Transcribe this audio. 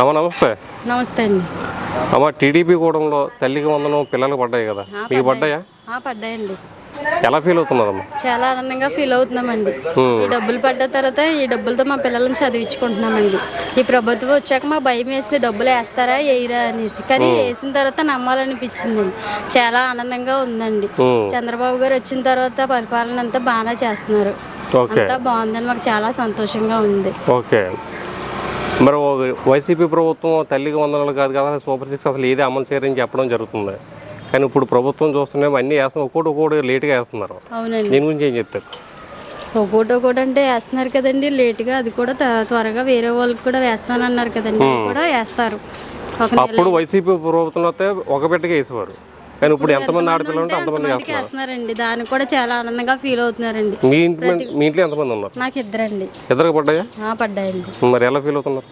అమ్మ నమస్తే. నమస్తే అండి. అమ్మ టీడీపీ కూడంలో తల్లికి వందనం పిల్లలకు పడ్డాయి కదా? మీకు పడ్డాయా? పడ్డాయండి. ఎలా ఫీల్ అవుతున్నారమ్మా చాలా ఆనందంగా ఫీల్ అవుతున్నామండి. ఈ డబ్బులు పడ్డ తర్వాత ఈ డబ్బులతో మా పిల్లల్ని చదివించుకుంటున్నామండి. ఈ ప్రభుత్వం వచ్చాక మా భయం వేసింది డబ్బులు వేస్తారా వేయరా అనేసి. కానీ వేసిన తర్వాత నమ్మాలనిపించిందండి చాలా ఆనందంగా ఉందండి. చంద్రబాబు గారు వచ్చిన తర్వాత పరిపాలన అంతా బాగానే చేస్తున్నారు. అంతా బాగుందని మాకు చాలా సంతోషంగా ఉంది. ఓకే. మరి వైసీపీ ప్రభుత్వం తల్లికి వందనాలు కాదు కదా సూపర్ సిక్స్ అసలు ఏది అమలు చేయరని చెప్పడం జరుగుతుంది. కానీ ఇప్పుడు ప్రభుత్వం చూస్తున్నాం అన్నీ వేస్తున్నారు. ఒక్కోటి ఒక్కోటి లేట్గా వేస్తున్నారు. దీని గురించి ఏం చెప్తారు? ఒక్కోటి ఒక్కోటి అంటే వేస్తున్నారు కదండి. లేట్గా అది కూడా త్వరగా వేరే వాళ్ళకి కూడా వేస్తానన్నారు కదండి. కూడా వేస్తారు. అప్పుడు వైసీపీ ప్రభుత్వం వస్తే ఒక బిడ్డకే వేసేవారు. కానీ ఇప్పుడు ఎంతమంది ఆడపిల్లలు ఉంటే అంతమంది మందికి వేస్తున్నారండి. దానికి కూడా చాలా ఆనందంగా ఫీల్ అవుతున్నారండి. మీ ఇంట్లో మీ ఇంట్లో ఎంతమంది ఉన్నారు? నాకు ఇద్దరండి. ఇద్దరికి పడ్డాయా? పడ్డాయండి. మరి ఎలా ఫీల్ అవుతున్నారు?